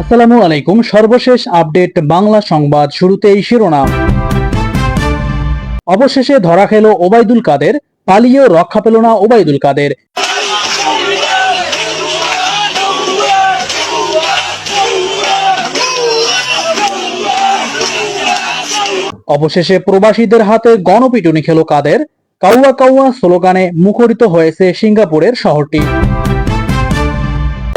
আসসালামু আলাইকুম। সর্বশেষ আপডেট বাংলা সংবাদ শুরুতেই শিরোনাম। অবশেষে ধরা খেল ওবায়দুল কাদের পালিয়েও রক্ষা পেল না ওবায়দুল কাদের। অবশেষে প্রবাসীদের হাতে গণপিটুনি খেল কাদের। কাউয়া কাউয়া স্লোগানে মুখরিত হয়েছে সিঙ্গাপুরের শহরটি।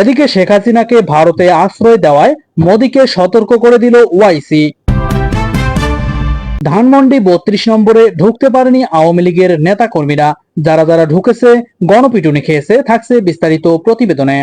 এদিকে শেখ হাসিনাকে ভারতে আশ্রয় দেওয়ায় মোদীকে সতর্ক করে দিল ওয়াইসি। ধানমন্ডি বত্রিশ নম্বরে ঢুকতে পারেনি আওয়ামী লীগের নেতা কর্মীরা যারা যারা ঢুকেছে, গণপিটুনি খেয়েছে, থাকছে বিস্তারিত প্রতিবেদনে।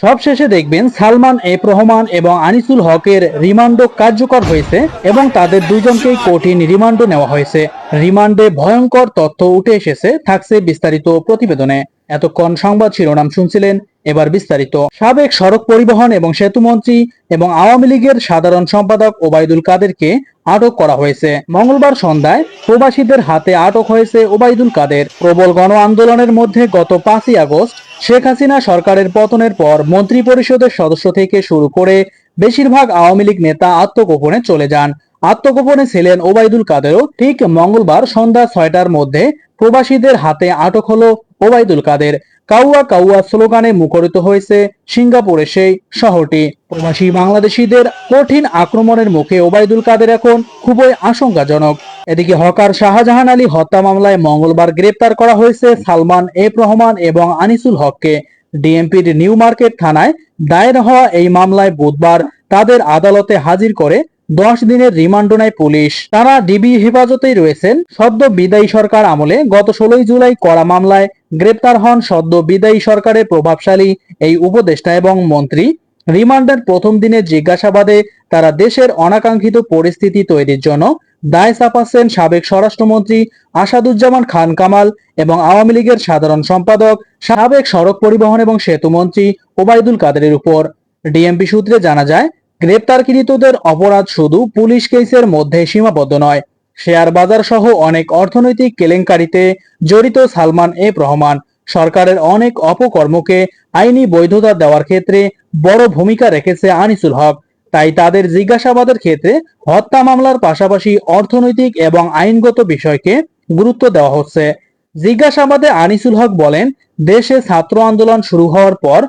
সবশেষে দেখবেন সালমান এফ রহমান এবং আনিসুল হকের রিমান্ডও কার্যকর হয়েছে এবং তাদের দুজনকেই কঠিন রিমান্ডও নেওয়া হয়েছে। রিমান্ডে ভয়ঙ্কর তথ্য উঠে এসেছে, থাকছে বিস্তারিত প্রতিবেদনে। এতক্ষণ সংবাদ শিরোনাম শুনছিলেন, এবার বিস্তারিত। সাবেক সড়ক পরিবহন এবং সেতু মন্ত্রী এবং আওয়ামী লীগের সাধারণ সম্পাদক ওবায়দুল কাদেরকে আটক করা হয়েছে। মঙ্গলবার সন্ধ্যায় প্রবাসীদের হাতে আটক হয়েছে ওবায়দুল কাদের। প্রবল গণ আন্দোলনের মধ্যে গত পাঁচই আগস্ট শেখ হাসিনা সরকারের পতনের পর মন্ত্রী পরিষদের সদস্য থেকে শুরু করে বেশিরভাগ আওয়ামী লীগ নেতা আত্মগোপনে চলে যান। আত্মগোপনে ছিলেন ওবায়দুল কাদেরও ঠিক মঙ্গলবার সন্ধ্যা ছয়টার মধ্যে প্রবাসীদের হাতে আটক হলো ওবায়দুল কাদের কাউয়া কাউয়া স্লোগানে মুখরিত হয়েছে সিঙ্গাপুরের সেই শহরটি। প্রবাসী বাংলাদেশিদের কঠিন আক্রমণের মুখে ওবায়দুল কাদের এখন খুবই আশঙ্কাজনক। এদিকে হকার শাহজাহান আলী হত্যা মামলায় মঙ্গলবার গ্রেপ্তার করা হয়েছে সালমান এফ রহমান এবং আনিসুল হককে। ডিএমপির নিউ মার্কেট থানায় দায়ের হওয়া এই মামলায় বুধবার তাদের আদালতে হাজির করে দশ দিনের রিমান্ড নেয় পুলিশ। তারা ডিবি হেফাজতেই রয়েছেন। সদ্য বিদায়ী সরকার আমলে গত ষোলোই জুলাই করা মামলায় গ্রেপ্তার হন সদ্য বিদায়ী সরকারের প্রভাবশালী এই উপদেষ্টা এবং মন্ত্রী। রিমান্ডের প্রথম দিনের জিজ্ঞাসাবাদে তারা দেশের অনাকাঙ্ক্ষিত পরিস্থিতি তৈরির জন্য দায় চাপাচ্ছেন সাবেক স্বরাষ্ট্রমন্ত্রী আসাদুজ্জামান খান কামাল এবং আওয়ামী লীগের সাধারণ সম্পাদক, সাবেক সড়ক পরিবহন এবং সেতু মন্ত্রী ওবায়দুল কাদেরের উপর। ডিএমপি সূত্রে জানা যায়, গ্রেপ্তারকৃতদের অপরাধ শুধু পুলিশ কেসের মধ্যে সীমাবদ্ধ নয় শেয়ার বাজার সহ অনেক অর্থনৈতিক কেলেঙ্কারিতে জড়িত সালমান এফ রহমান। সরকারের অনেক অপকর্মকে আইনি বৈধতা দেওয়ার ক্ষেত্রে বড় ভূমিকা রেখেছে আনিসুল হক। তাই তাদের জিজ্ঞাসাবাদের ক্ষেত্রে হত্যা মামলার পাশাপাশি অর্থনৈতিক এবং আইনগত বিষয়কে গুরুত্ব দেওয়া হচ্ছে। জিজ্ঞাসাবাদে আনিসুল হক বলেন, দেশে ছাত্র আন্দোলন শুরু হওয়ার পর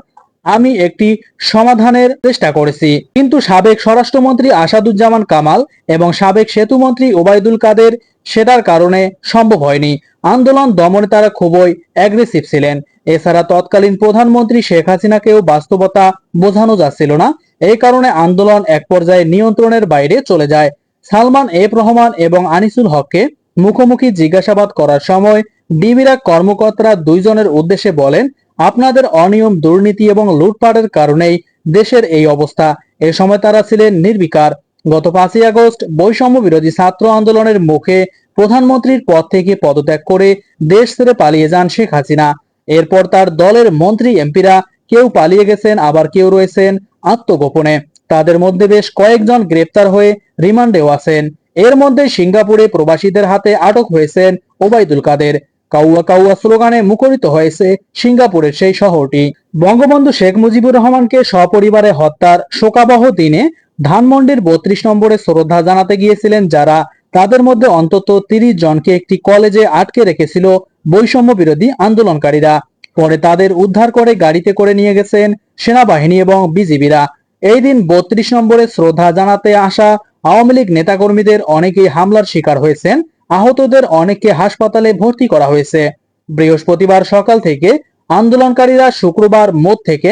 আমি একটি সমাধানের চেষ্টা করেছি। কিন্তু সাবেক স্বরাষ্ট্রমন্ত্রী আসাদুজ্জামান কামাল এবং সাবেক সেতুমন্ত্রী ওবায়দুল কাদের সেটার কারণে সম্ভব হয়নি। আন্দোলন দমনে তারা খুবই অ্যাগ্রেসিভ ছিলেন। এছাড়া তৎকালীন প্রধানমন্ত্রী শেখ হাসিনাকেও বাস্তবতা বোঝানো যাচ্ছিল না। এই কারণে আন্দোলন এক পর্যায়ে নিয়ন্ত্রণের বাইরে চলে যায়। সালমান এফ রহমান এবং আনিসুল হককে মুখোমুখি জিজ্ঞাসাবাদ করার সময় ডিবিরা কর্মকর্তারা দুইজনের উদ্দেশ্যে বলেন আপনাদের অনিয়ম, দুর্নীতি এবং লুটপাটের কারণেই দেশের এই অবস্থা। এ সময় তারা ছিলেন নির্বিকার। গত পাঁচই আগস্ট বৈষম্য বিরোধী ছাত্র আন্দোলনের মুখে প্রধানমন্ত্রীর পদ থেকে পদত্যাগ করে দেশ ছেড়ে পালিয়ে যান শেখ হাসিনা। এরপর তার দলের মন্ত্রী, এমপিরা কেউ পালিয়ে গেছেন, আবার কেউ রয়েছেন আত্মগোপনে। তাদের মধ্যে বেশ কয়েকজন গ্রেপ্তার হয়ে রিমান্ডেও আছেন। এর মধ্যে সিঙ্গাপুরে প্রবাসীদের হাতে আটক হয়েছেন ওবায়দুল কাদের। কাউয়া কাউয়া স্লোগানে মুখরিত হয়েছে সিঙ্গাপুরের সেই শহরটি। বঙ্গবন্ধু শেখ মুজিবুর রহমানকে সপরিবারে হত্যার শোকাবহ দিনে ধানমন্ডির বত্রিশ নম্বরে শ্রদ্ধা জানাতে গিয়েছিলেন যারা। তাদের মধ্যে অন্তত তিরিশ জনকে একটি কলেজে আটকে রেখেছিল বৈষম্য বিরোধী আন্দোলনকারীরা। পরে তাদের উদ্ধার করে গাড়িতে করে নিয়ে গেছেন সেনাবাহিনী এবং বিজিবিরা। এই দিন বত্রিশ নম্বরে শ্রদ্ধা জানাতে আসা আওয়ামী লীগ নেতাকর্মীদের অনেকেই হামলার শিকার হয়েছেন। আহতদের অনেককে হাসপাতালে ভর্তি করা হয়েছে। বৃহস্পতিবার সকাল থেকে আন্দোলনকারীরা শুক্রবার মোট থেকে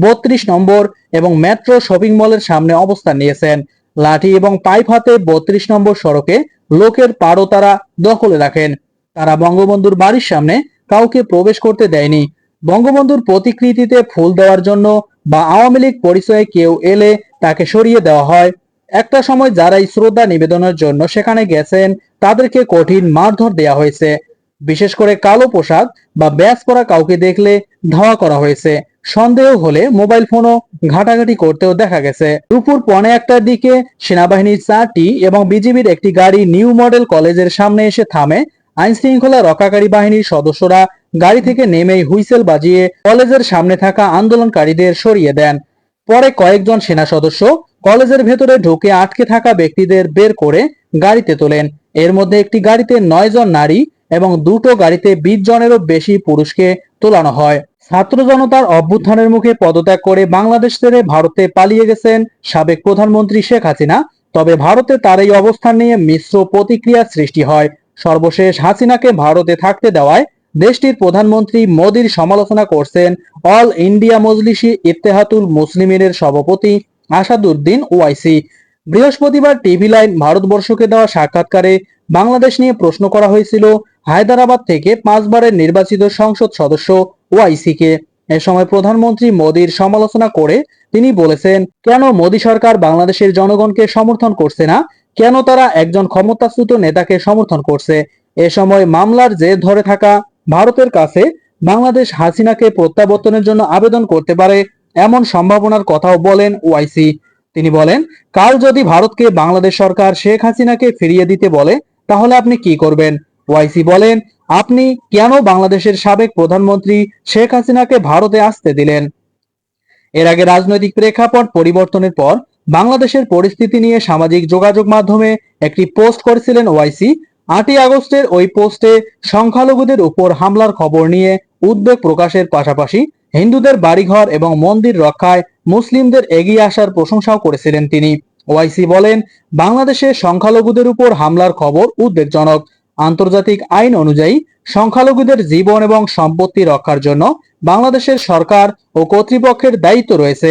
বত্রিশ নম্বর এবং মেট্রো শপিং মলের সামনে অবস্থান নিয়েছেন। লাঠি এবং পাইপ হাতে বত্রিশ নম্বর সড়কে লোকের পারও তারা দখলে রাখেন। তারা বঙ্গবন্ধুর বাড়ির সামনে কাউকে প্রবেশ করতে দেয়নি। বঙ্গবন্ধুর প্রতিকৃতিতে ফুল দেওয়ার জন্য বা আওয়ামী লীগ পরিচয়ে কেউ এলে তাকে সরিয়ে দেওয়া হয়। একটা সময় যারাই শ্রদ্ধা নিবেদনের জন্য সেখানে গেছেন, তাদেরকে কঠিন মারধর দেওয়া হয়েছে। বিশেষ করে কালো পোশাক বা ব্যাস পরা কাউকে দেখলে ধাওয়া করা হয়েছে। সন্দেহ হলে মোবাইল ফোনও ঘাটাঘাটি করতেও দেখা গেছে। দুপুর পৌনে একটার দিকে সেনাবাহিনীর চারটি এবং বিজিবির একটি গাড়ি নিউ মডেল কলেজের সামনে এসে থামে। আইন শৃঙ্খলা রক্ষাকারী বাহিনীর সদস্যরা গাড়ি থেকে নেমেই হুইসেল বাজিয়ে কলেজের সামনে থাকা আন্দোলনকারীদের সরিয়ে দেন। পরে কয়েকজন সেনা সদস্য কলেজের ভেতরে ঢুকে আটকে থাকা ব্যক্তিদের বের করে গাড়িতে তোলেন। এর মধ্যে একটি গাড়িতে নয় জন নারী এবং দুটো গাড়িতে বিশ জনেরও বেশি পুরুষকে তোলানো হয়। ছাত্র জনতার অভ্যুত্থানের মুখে পদত্যাগ করে বাংলাদেশ ছেড়ে ভারতে পালিয়ে গেছেন সাবেক প্রধানমন্ত্রী শেখ হাসিনা। তবে ভারতে তার এই অবস্থান নিয়ে মিশ্র প্রতিক্রিয়ার সৃষ্টি হয়। সর্বশেষ হাসিনাকে ভারতে থাকতে দেওয়ায় দেশটির প্রধানমন্ত্রী মোদীর সমালোচনা করছেন অল ইন্ডিয়া মজলিসি ইত্তেহাতুল মুসলিমিনের সভাপতি আসাদুদ্দিন ওয়াইসি। বৃহস্পতিবার টিভি লাইন ভারতবর্ষকে দেওয়া সাক্ষাৎকারে বাংলাদেশ নিয়ে প্রশ্ন করা হয়েছিল হায়দ্রাবাদ থেকে পাঁচবারের নির্বাচিত সংসদ সদস্য ওয়াইসিকে। এ সময় প্রধানমন্ত্রী মোদীর সমালোচনা করে তিনি বলেছেন, কেন মোদী সরকার বাংলাদেশের জনগণকে সমর্থন করছে না? কেন তারা একজন ক্ষমতাচ্যুত নেতাকে সমর্থন করছে? এ সময় মামলার জের ধরে থাকা ভারতের কাছে বাংলাদেশ হাসিনাকে প্রত্যাবর্তনের জন্য আবেদন করতে পারে এমন সম্ভাবনার কথাও বলেন ওয়াইসি তিনি বলেন, কাল যদি ভারতকে বাংলাদেশ সরকার শেখ হাসিনাকে ফিরিয়ে দিতে বলে, তাহলে আপনি কি করবেন? ওয়াইসি বলেন, আপনি কেন বাংলাদেশের সাবেক প্রধানমন্ত্রী শেখ হাসিনাকে ভারতে আসতে দিলেন? এর আগে রাজনৈতিক প্রেক্ষাপট পরিবর্তনের পর বাংলাদেশের পরিস্থিতি নিয়ে সামাজিক যোগাযোগ মাধ্যমে একটি পোস্ট করেছিলেন ওয়াইসি আটই আগস্টের ওই পোস্টে সংখ্যালঘুদের উপর হামলার খবর নিয়ে উদ্বেগ প্রকাশের পাশাপাশি হিন্দুদের বাড়িঘর এবং মন্দির রক্ষায় মুসলিমদের এগিয়ে আসার প্রশংসাও করেছিলেন তিনি। ওয়াইসি বলেন, বাংলাদেশে সংখ্যালঘুদের উপর হামলার খবর উদ্বেগজনক। আন্তর্জাতিক আইন অনুযায়ী, সংখ্যালঘুদের জীবন এবং সম্পত্তি রক্ষার জন্য বাংলাদেশের সরকার ও কর্তৃপক্ষের দায়িত্ব রয়েছে।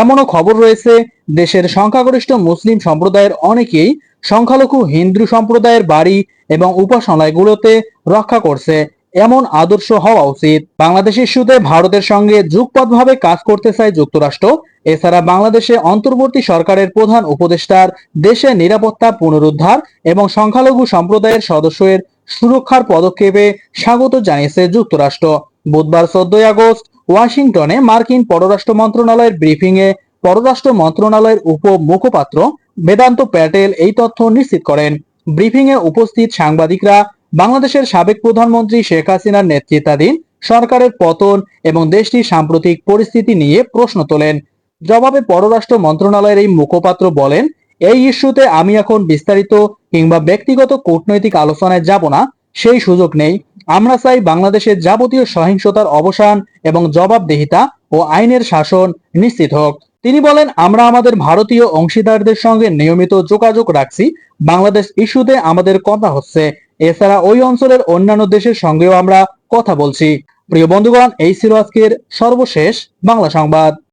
এমনও খবর রয়েছে, দেশের সংখ্যাগরিষ্ঠ মুসলিম সম্প্রদায়ের অনেকেই সংখ্যালঘু হিন্দু সম্প্রদায়ের বাড়ি এবং উপাসনালয়গুলোতে রক্ষা করছে। এমন আদর্শ হওয়া উচিত। বাংলাদেশ ইস্যুতে ভারতের সঙ্গে যুগপথভাবে কাজ করতে চায় যুক্তরাষ্ট্র। এছাড়া বাংলাদেশে অন্তর্বর্তী সরকারের প্রধান উপদেষ্টার দেশে নিরাপত্তা পুনরুদ্ধার এবং সংখ্যালঘু সম্প্রদায়ের সদস্যের সুরক্ষার পদক্ষেপে স্বাগত জানিয়েছে যুক্তরাষ্ট্র। বুধবার চোদ্দই আগস্ট ওয়াশিংটনে মার্কিন পররাষ্ট্র মন্ত্রণালয়ের ব্রিফিংয়ে পররাষ্ট্র মন্ত্রণালয়ের উপ মুখপাত্র বেদান্ত প্যাটেল এই তথ্য নিশ্চিত করেন। ব্রিফিংয়ে উপস্থিত সাংবাদিকরা বাংলাদেশের সাবেক প্রধানমন্ত্রী শেখ হাসিনার নেতৃত্বাধীন সরকারের পতন এবং দেশটির সাম্প্রতিক পরিস্থিতি নিয়ে প্রশ্ন তোলেন। জবাবে পররাষ্ট্র মন্ত্রণালয়ের এই মুখপাত্র বলেন, এই ইস্যুতে আমি এখন বিস্তারিত কিংবা ব্যক্তিগত কূটনৈতিক আলোচনায় যাব না, সেই সুযোগ নেই। আমরা চাই বাংলাদেশের যাবতীয় সহিংসতার অবসান এবং জবাবদিহিতা ও আইনের শাসন নিশ্চিত হোক। তিনি বলেন, আমরা আমাদের ভারতীয় অংশীদারদের সঙ্গে নিয়মিত যোগাযোগ রাখছি। বাংলাদেশ ইস্যুতে আমাদের কথা হচ্ছে। এছাড়া ওই অঞ্চলের অন্যান্য দেশের সঙ্গেও আমরা কথা বলছি। প্রিয় বন্ধুগণ, এই ছিল আজকের সর্বশেষ বাংলা সংবাদ।